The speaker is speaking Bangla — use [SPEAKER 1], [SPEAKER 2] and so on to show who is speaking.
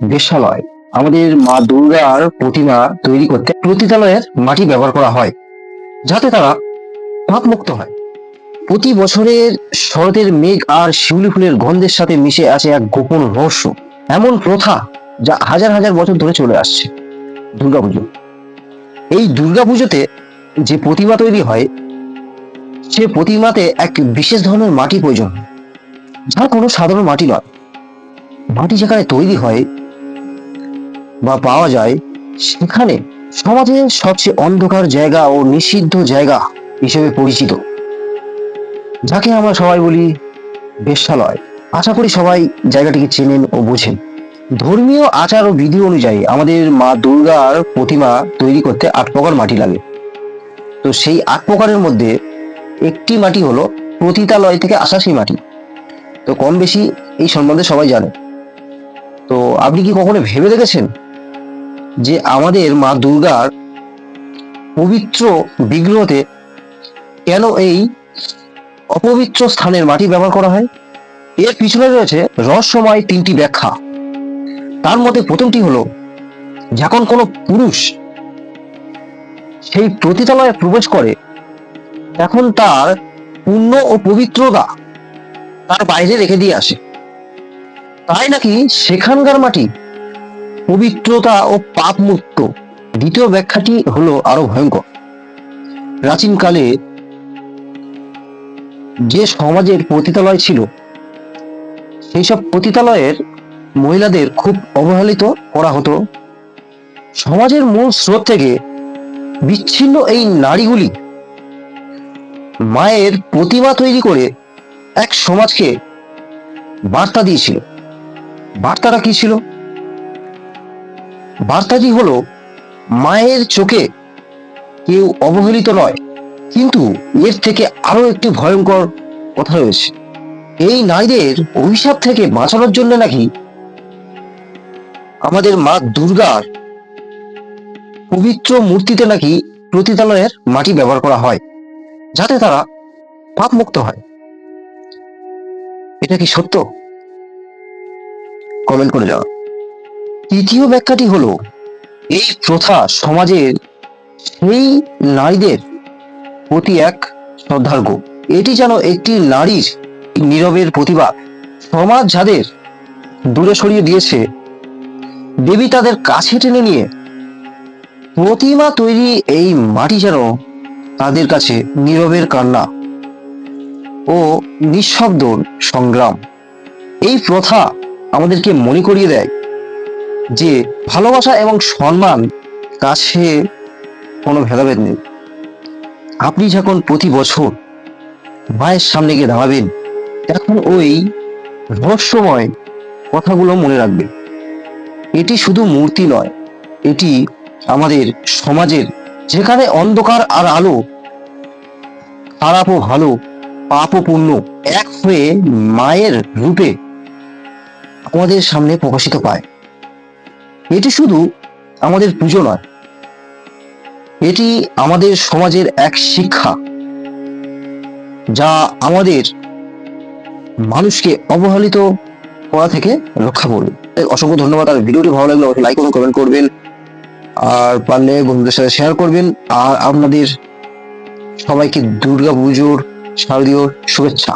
[SPEAKER 1] বেশ্যালয় আমাদের মা দুর্গার প্রতিমা তৈরি করতে প্রতিতালয়ের মাটি ব্যবহার করা হয়, যাতে তারা পাপমুক্ত হয়। প্রতি বছরের শরতের মেঘ আর শিউলি ফুলের গন্ধের সাথে মিশে আছে এক গোপন রহস্য, এমন প্রথা যা হাজার হাজার বছর ধরে চলে আসছে। দুর্গাপুজো। এই দুর্গাপুজোতে যে প্রতিমা তৈরি হয়, সে প্রতিমাতে এক বিশেষ ধরনের মাটি প্রয়োজন, যা কোনো সাধারণ মাটি নয়। মাটি যেখানে তৈরি হয় বা পাওয়া যায়, সেখানে সমাজের সবচেয়ে অন্ধকার জায়গা ও নিষিদ্ধ জায়গা হিসেবে পরিচিত। যাকে আমরা সবাই বলি বেশ্যালয়। আশা করি সবাই জায়গাটিকে চেনেন ও বোঝেন। ধর্মীয় আচার ও বিধি অনুযায়ী আমাদের মা দুর্গার প্রতিমা তৈরি করতে আট প্রকার মাটি লাগে। তো সেই আট প্রকারের মধ্যে একটি মাটি হলো প্রতিতালয় থেকে আসা সেই মাটি। তো কম বেশি এই সম্বন্ধে সবাই জানে। তো আপনি কি কখনো ভেবে দেখেছেন যে আমাদের মা দুর্গার পবিত্র বিগ্রহতে কেন এই অপবিত্র স্থানের মাটি ব্যবহার করা হয়? এর পিছনে রয়েছে রহস্যময় তিনটি ব্যাখ্যা। তার মধ্যে প্রথমটি হলো, যখন কোনো পুরুষ সেই প্রতিতলায় প্রবেশ করে, তখন তার পুণ্য ও পবিত্রতা তার বাইরে রেখে দিয়ে আসে। তাই নাকি সেখানকার মাটি পবিত্রতা ও পাপ মুক্ত দ্বিতীয় ব্যাখ্যাটি হলো আরও ভয়ঙ্কর। প্রাচীনকালে যে সমাজের পতিতালয় ছিল সেই সব পতিতালয়ের মহিলাদের খুব অবহেলিত করা হতো। সমাজের মূল স্রোত থেকে বিচ্ছিন্ন এই নারীগুলি মায়ের প্রতিমা তৈরি করে এক সমাজকে বার্তা দিয়েছিল। বার্তাটা কি ছিল? বার্তাটি হলো, মায়ের চোখে কেউ অবহেলিত নয়, কিন্তু এর থেকে আরও একটি ভয়ঙ্কর কথা রয়েছে। এই নারীদের অভিশাপ থেকে বাঁচানোর জন্য নাকি আমাদের মা দুর্গার পবিত্র মূর্তিতে নাকি প্রতিতালয়ের মাটি ব্যবহার করা হয়, যাতে তারা পাপ মুক্ত হয়। এটা কি সত্য? কমেন্ট করে যাও তৃতীয় ব্যাখ্যাটি হলো, এই প্রথা সমাজের সেই নারীদের প্রতি এক শ্রদ্ধার্ঘ। এটি যেন একটি নারীর নীরবের প্রতিবাদ সমাজ যাদের দূরে সরিয়ে দিয়েছে, দেবী তাদের কাছে টেনে নিয়ে প্রতিমা তৈরি এই মাটি যেন তাদের কাছে নীরবের কান্না ও নিঃশব্দ সংগ্রাম। এই প্রথা আমাদেরকে মনে করিয়ে দেয় যে ভালোবাসা এবং সম্মান কাছে কোনো ভেদাভেদ নেই। আপনি যখন প্রতি বছর মায়ের সামনে গিয়ে দাঁড়াবেন, তখন ওই রহস্যময় কথাগুলো মনে রাখবেন এটি শুধু মূর্তি নয়, এটি আমাদের সমাজের যেখানে অন্ধকার আর আলো খারাপ ও ভালো পাপ ও পুণ্য এক হয়ে মায়ের রূপে আমাদের সামনে প্রকাশিত পায় এটি শুধু আমাদের পুজো নয়, এটি আমাদের সমাজের এক শিক্ষা, যা আমাদের মানুষকে অবহেলিত করা থেকে রক্ষা করবে। অসংখ্য ধন্যবাদ। আর ভিডিওটি ভালো লাগলে লাইক করুন কমেন্ট করবেন। আর পারলে বন্ধুদের সাথে শেয়ার করবেন। আর আপনাদের সবাইকে দুর্গা পুজোর শারদীয় শুভেচ্ছা।